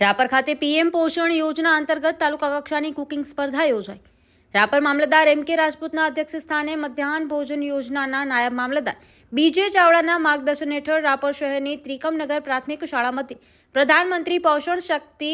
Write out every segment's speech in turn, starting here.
રાપર ખાતે પીએમ પોષણ યોજના અંતર્ગત તાલુકા કક્ષાની કુકિંગ સ્પર્ધા યોજાઈ. રાપર મામલતદાર એમ કે રાજપૂતના અધ્યક્ષ સ્થાને મધ્યાહન ભોજન યોજનાના નાયબ મામલતદાર બીજે ચાવડાના માર્ગદર્શન હેઠળ રાપર શહેરની ત્રિકમનગર પ્રાથમિક શાળામાંથી પ્રધાનમંત્રી પોષણ શક્તિ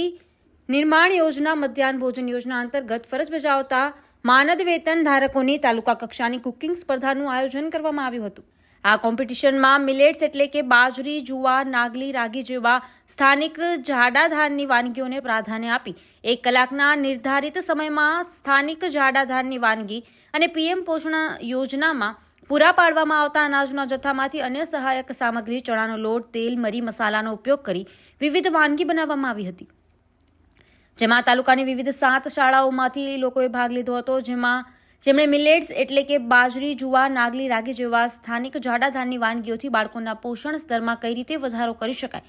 નિર્માણ યોજના મધ્યાહન ભોજન યોજના અંતર્ગત ફરજ બજાવતા માનદ વેતન ધારકોની તાલુકા કક્ષાની કુકિંગ સ્પર્ધાનું આયોજન કરવામાં આવ્યું હતું. આ કોમ્પિટિશનમાં મિલેટ્સ એટલે કે બાજરી, જુવાર, નાગલી, રાગી જેવા સ્થાનિક જાડા ધાનની વાનગીઓને પ્રાધાન્ય આપી. એક કલાકના નિર્ધારિત સમયમાં સ્થાનિક જાડા ધાનની વાનગી અને પીએમ પોષણ યોજનામાં પૂરા પાડવામાં આવતા અનાજના જથ્થામાંથી અન્ય સહાયક સામગ્રી, ચણાનો લોટ, તેલ, મરી મસાલાનો ઉપયોગ કરી વિવિધ વાનગી બનાવવામાં આવી હતી. જેમાં તાલુકાની વિવિધ સાત શાળાઓમાંથી લોકોએ ભાગ લીધો હતો, જેમાં જેમણે મિલેટ્સ એટલે કે બાજરી, જુવાર, નાગલી, રાગી જેવા સ્થાનિક જાડા ધાનની વાનગીઓથી બાળકોના પોષણ સ્તરમાં કઈ રીતે વધારો કરી શકાય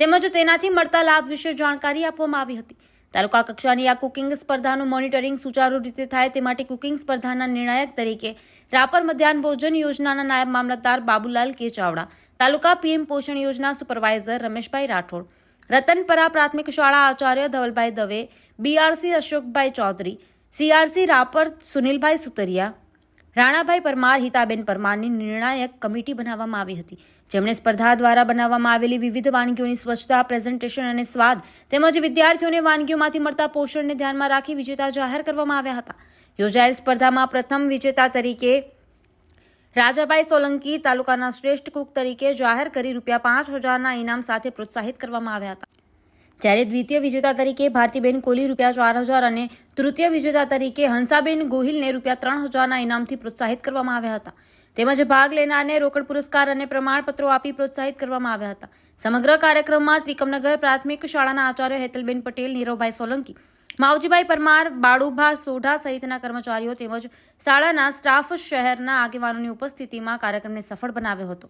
તેમજ તેનાથી મળતા લાભ વિશે જાણકારી આપવામાં આવી હતી. તાલુકા કક્ષાની આ કુકિંગ સ્પર્ધાનું મોનિટરિંગ સુચારુ રીતે થાય તે માટે કુકિંગ સ્પર્ધાના નિર્ણાયક તરીકે રાપર મધ્યાહન ભોજન યોજનાના નાયબ મામલતદાર બાબુલાલ કે ચાવડા, તાલુકા પીએમ પોષણ યોજના સુપરવાઇઝર રમેશભાઈ રાઠોડ, રતનપરા પ્રાથમિક શાળા આચાર્ય ધવલભાઈ દવે, બીઆરસી અશોકભાઈ ચૌધરી સીઆરસી રાપર સુનિલભાઈ સુતરિયા, રાણાભાઈ પરમાર, હિતાબેન પરમારની નિર્ણાયક કમિટી બનાવવામાં આવી હતી. જેમણે સ્પર્ધા દ્વારા બનાવવામાં આવેલી વિવિધ વાનગીઓની સ્વચ્છતા, પ્રેઝન્ટેશન અને સ્વાદ તેમજ વિદ્યાર્થીઓને વાનગીઓમાંથી મળતા પોષણને ધ્યાનમાં રાખી વિજેતા જાહેર કરવામાં આવ્યા હતા. યોજાયેલ સ્પર્ધામાં પ્રથમ વિજેતા તરીકે રાજાભાઈ સોલંકી તાલુકાના શ્રેષ્ઠ કુક તરીકે જાહેર કરી રૂપિયા પાંચ હજારના ઇનામ સાથે પ્રોત્સાહિત કરવામાં આવ્યા હતા. જ્યારે દ્વિતીય વિજેતા તરીકે ભારતીબેન કોહલી રૂપિયા ચાર હજાર અને તૃતીય વિજેતા તરીકે હંસાબેન ગોહિલને રૂપિયા ત્રણ હજારના ઇનામથી પ્રોત્સાહિત કરવામાં આવ્યા હતા. તેમજ ભાગ લેનારને રોકડ પુરસ્કાર અને પ્રમાણપત્રો આપી પ્રોત્સાહિત કરવામાં આવ્યા હતા. સમગ્ર કાર્યક્રમમાં ત્રિકમનગર પ્રાથમિક શાળાના આચાર્ય હેતલબેન પટેલ, નીરવભાઈ સોલંકી, માવજીભાઈ પરમાર, બાળુભા સોઢા સહિતના કર્મચારીઓ તેમજ શાળાના સ્ટાફ શહેરના આગેવાનોની ઉપસ્થિતિમાં કાર્યક્રમને સફળ બનાવ્યો હતો.